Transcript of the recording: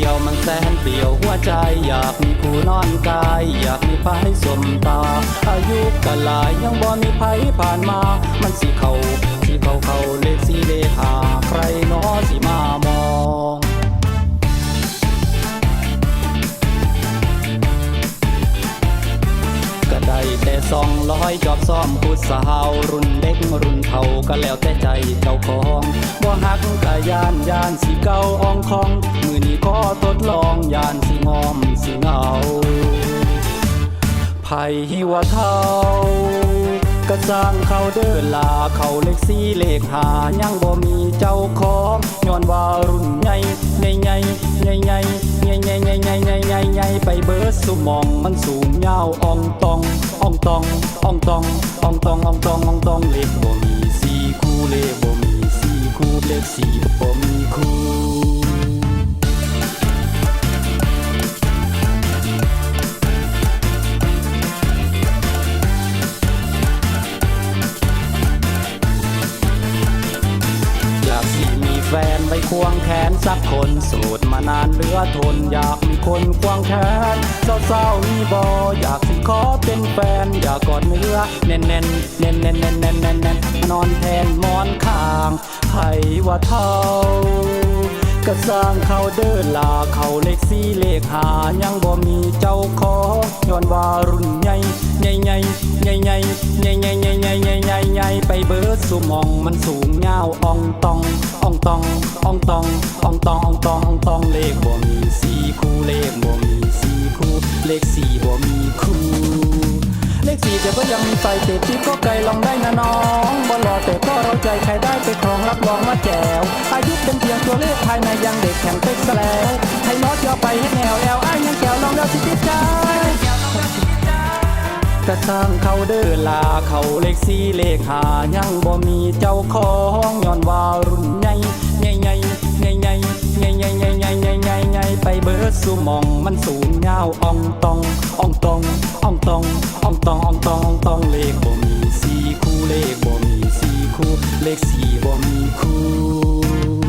ดียวมันแสนเปลี่ยวหัวใจ อยากมีผู้นอนกาย อยากมีไผสมตา อายุก็หลายยังบ่มีไผผ่านมา มันสิเขาสิเขาเขาเลขสี่เลขห้าใครนอสิมามองก็ได้แต่ซองร้อยจอบซ่อมผู้สาวรุ่นเด็กรุ่นเฒ่าก็แล้วแต่ใจเจ้าของบ่ฮักกะยานยานสิเก่าอ่องคอง ทดลองยานสิงอมสิเงาไผว่าเท่าก็สร้างเขาเดินลาเขาเลขสี่เลขหายังบ่มีเจ้าของย้อนว่ารุ่นใหญ่ใหญ่ใหญ่ใหญ่ใหญ่ใหญ่ใหญ่ใหญ่ใหญ่ใหญ่ใหญ่ใหญ่ไปเบิดสุมองมันสูงยาวอ่องตองอ่องตองอ่องตองอ่องตองอ่องตองอ่องตองเลขบ่มีสี่คู่เลขบ่มีสี่คู่เลขสี่บ่ แฟนไว้ควงแขนสักคนโสดมานานเหลือทนอยากมีคนควงแขนเศร้าๆมีบออยากสิขอเป็นแฟน อยากกอดเนื้อแน่นๆแน่นแน่นแน่นแน่นแน่นแน่นแน่นนอนแทนมอนข้างไผว่าเท่าก็สร้างเขาเดินลาเขาเลขสี่เลขหายังบ่มีเจ้าของย้อน สุมองมันสูงยาอองตองอองตองอองตองอองตองอองตองอองตองเลขบ่มีสี่คู่เลขบ่มีสี่คู่เลขสี่บ่มีคู่เลขสี่แต่ก็ยังมีไฟเตะที่ก็ไกลลองได้นะน้องบ่หล่อแต่ก็เราใจใครได้ไปครองรับรองว่าแจ๋วอายุเป็นเพียงตัวเลขภายในยังเด็กแข็งเป๊กซะแล้วให้น็อตยอไปให้แนวแอลอ้ายยังแก้วลองแล้วสิติดใจ กระสร้างเขาเดินลาเขาเลขสี่เลขหายังบ่มีเจ้าของย้อนว่ารุ่นใหญ่ใหญ่ใหญ่ใหญ่ใหญ่ใหญ่ใหญ่ใหญ่ใหญ่ใหญ่ใหญ่ใหญ่ไปเบิดสุมองมันสูงยาวอ่องตองอ่องตองอ่องตองอ่องตองอ่องตองอ่องตองเลขบ่มีสี่คู่เลขบ่มีสี่คู่เลขสี่บ่มีคู่